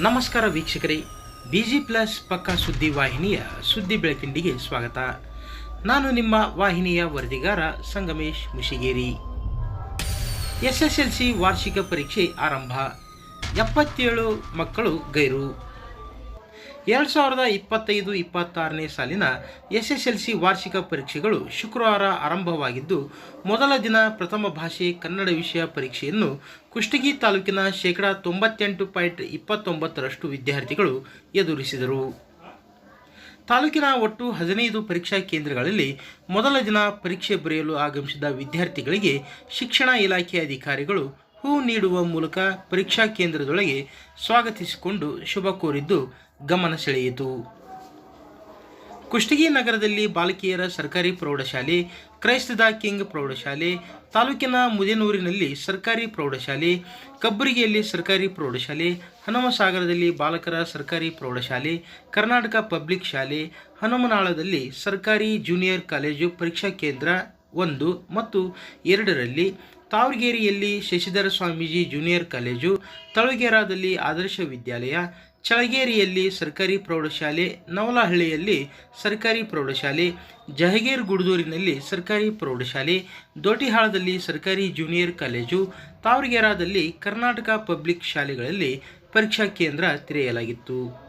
ನಮಸ್ಕಾರ ವೀಕ್ಷಕರೇ. B G plus ಪಕ್ಕಾ ಸುದ್ದಿ ವಾಹಿನಿಯ ಸುದ್ದಿ ಬೆಳಕಿಂಡಿಗೆ ಸ್ವಾಗತ. ನಾನು ನಿಮ್ಮ ವಾಹಿನಿಯ ವರದಿಗಾರ Sangamesh Mushigeri. S S L C ವಾರ್ಷಿಕ ಪರೀಕ್ಷೆ ಆರಂಭ. ಎಪ್ಪತ್ತೇಳು ಮಕ್ಕಳು ಗೈರು. ಎರಡು ಸಾವಿರದ ಇಪ್ಪತ್ತೈದು ಇಪ್ಪತ್ತಾರನೇ ಸಾಲಿನ ಎಸ್ ಎಸ್ ಎಲ್ ಸಿ ವಾರ್ಷಿಕ ಪರೀಕ್ಷೆಗಳು ಶುಕ್ರವಾರ ಆರಂಭವಾಗಿದ್ದು, ಮೊದಲ ದಿನ ಪ್ರಥಮ ಭಾಷೆ ಕನ್ನಡ ವಿಷಯ ಪರೀಕ್ಷೆಯನ್ನು ಕುಷ್ಟಗಿ ತಾಲೂಕಿನ ಶೇಕಡಾ ತೊಂಬತ್ತೆಂಟು ಪಾಯಿಂಟ್ ಇಪ್ಪತ್ತೊಂಬತ್ತರಷ್ಟು ವಿದ್ಯಾರ್ಥಿಗಳು ಎದುರಿಸಿದರು. ತಾಲೂಕಿನ ಒಟ್ಟು ಹದಿನೈದು ಪರೀಕ್ಷಾ ಕೇಂದ್ರಗಳಲ್ಲಿ ಮೊದಲ ದಿನ ಪರೀಕ್ಷೆ ಬರೆಯಲು ಆಗಮಿಸಿದ ವಿದ್ಯಾರ್ಥಿಗಳಿಗೆ ಶಿಕ್ಷಣ ಇಲಾಖೆ ಅಧಿಕಾರಿಗಳು ಹೂ ನೀಡುವ ಮೂಲಕ ಪರೀಕ್ಷಾ ಕೇಂದ್ರದೊಳಗೆ ಸ್ವಾಗತಿಸಿಕೊಂಡು ಶುಭ ಕೋರಿದ್ದು ಗಮನ ಸೆಳೆಯಿತು. ಕುಷ್ಟಗಿ ನಗರದಲ್ಲಿ ಬಾಲಕಿಯರ ಸರ್ಕಾರಿ ಪ್ರೌಢಶಾಲೆ, ಕ್ರೈಸ್ತದ ಕಿಂಗ್ ಪ್ರೌಢಶಾಲೆ, ತಾಲೂಕಿನ ಮುದೇನೂರಿನಲ್ಲಿ ಸರ್ಕಾರಿ ಪ್ರೌಢಶಾಲೆ, ಕಬ್ಬರಿಗೆಯಲ್ಲಿ ಸರ್ಕಾರಿ ಪ್ರೌಢಶಾಲೆ, ಹನುಮಸಾಗರದಲ್ಲಿ ಬಾಲಕರ ಸರ್ಕಾರಿ ಪ್ರೌಢಶಾಲೆ, ಕರ್ನಾಟಕ ಪಬ್ಲಿಕ್ ಶಾಲೆ, ಹನುಮನಾಳದಲ್ಲಿ ಸರ್ಕಾರಿ ಜೂನಿಯರ್ ಕಾಲೇಜು ಪರೀಕ್ಷಾ ಕೇಂದ್ರ ಒಂದು ಮತ್ತು ಎರಡರಲ್ಲಿ, ತಾವರಗೇರಿಯಲ್ಲಿ ಶಶಿಧರ ಸ್ವಾಮೀಜಿ ಜೂನಿಯರ್ ಕಾಲೇಜು, ತಳಗೇರಾದಲ್ಲಿ ಆದರ್ಶ ವಿದ್ಯಾಲಯ ಚಳಗೇರಿಯಲ್ಲಿ ಸರ್ಕಾರಿ ಪ್ರೌಢಶಾಲೆ, ನವಲಹಳ್ಳಿಯಲ್ಲಿ ಸರ್ಕಾರಿ ಪ್ರೌಢಶಾಲೆ, ಜಹಗೀರ್ ಗುಡ್ದೂರಿನಲ್ಲಿ ಸರ್ಕಾರಿ ಪ್ರೌಢಶಾಲೆ ದೋಟಿಹಾಳದಲ್ಲಿ ಸರ್ಕಾರಿ ಜೂನಿಯರ್ ಕಾಲೇಜು, ತಾವರಗೆರಾದಲ್ಲಿ ಕರ್ನಾಟಕ ಪಬ್ಲಿಕ್ ಶಾಲೆಗಳಲ್ಲಿ ಪರೀಕ್ಷಾ ಕೇಂದ್ರ ತೆರೆಯಲಾಗಿತ್ತು.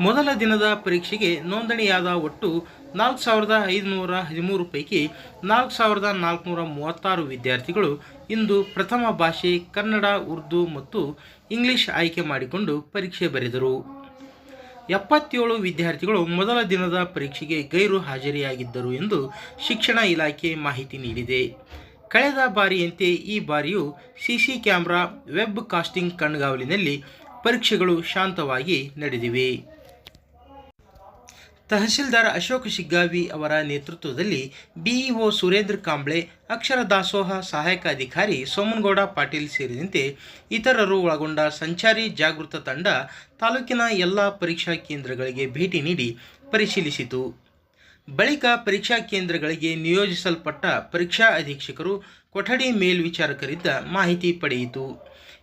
ಮೊದಲ ದಿನದ ಪರೀಕ್ಷೆಗೆ ನೋಂದಣಿಯಾದ ಒಟ್ಟು ನಾಲ್ಕು ಸಾವಿರದ ಐದುನೂರ ಹದಿಮೂರು ಪೈಕಿ ನಾಲ್ಕು ಸಾವಿರದ ನಾಲ್ಕುನೂರ ಮೂವತ್ತಾರು ವಿದ್ಯಾರ್ಥಿಗಳು ಇಂದು ಪ್ರಥಮ ಭಾಷೆ, ಕನ್ನಡ, ಉರ್ದು ಮತ್ತು ಇಂಗ್ಲಿಷ್ ಆಯ್ಕೆ ಮಾಡಿಕೊಂಡು ಪರೀಕ್ಷೆ ಬರೆದರು. ಎಪ್ಪತ್ತೇಳು ವಿದ್ಯಾರ್ಥಿಗಳು ಮೊದಲ ದಿನದ ಪರೀಕ್ಷೆಗೆ ಗೈರು ಹಾಜರಿಯಾಗಿದ್ದರು ಎಂದು ಶಿಕ್ಷಣ ಇಲಾಖೆ ಮಾಹಿತಿ ನೀಡಿದೆ. ಕಳೆದ ಬಾರಿಯಂತೆ ಈ ಬಾರಿಯೂ ಸಿಸಿ ಕ್ಯಾಮ್ರಾ ವೆಬ್ ಕಾಸ್ಟಿಂಗ್ ಕಣ್ಗಾವಲಿನಲ್ಲಿ ಪರೀಕ್ಷೆಗಳು ಶಾಂತವಾಗಿ ನಡೆದಿವೆ. ತಹಸೀಲ್ದಾರ್ ಅಶೋಕ್ ಶಿಗ್ಗಾವಿ ಅವರ ನೇತೃತ್ವದಲ್ಲಿ ಬಿಇಒ ಸುರೇಂದ್ರ ಕಾಂಬ್ಳೆ, ಅಕ್ಷರ ದಾಸೋಹ ಸಹಾಯಕ ಅಧಿಕಾರಿ ಸೋಮನಗೌಡ ಪಾಟೀಲ್ ಸೇರಿದಂತೆ ಇತರರು ಒಳಗೊಂಡ ಸಂಚಾರಿ ಜಾಗೃತ ತಂಡ ತಾಲೂಕಿನ ಎಲ್ಲ ಪರೀಕ್ಷಾ ಕೇಂದ್ರಗಳಿಗೆ ಭೇಟಿ ನೀಡಿ ಪರಿಶೀಲಿಸಿತು. ಬಳಿಕ ಪರೀಕ್ಷಾ ಕೇಂದ್ರಗಳಿಗೆ ನಿಯೋಜಿಸಲ್ಪಟ್ಟ ಪರೀಕ್ಷಾ ಅಧೀಕ್ಷಕರು ಕೊಠಡಿ ಮೇಲ್ವಿಚಾರಕರಿಂದ ಮಾಹಿತಿ ಪಡೆಯಿತು.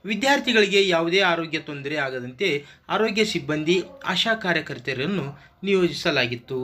ವಿದ್ಯಾರ್ಥಿಗಳಿಗೆ ಯಾವುದೇ ಆರೋಗ್ಯ ತೊಂದರೆ ಆಗದಂತೆ ಆರೋಗ್ಯ ಸಿಬ್ಬಂದಿ ಆಶಾ ಕಾರ್ಯಕರ್ತರನ್ನು ನಿಯೋಜಿಸಲಾಗಿತ್ತು.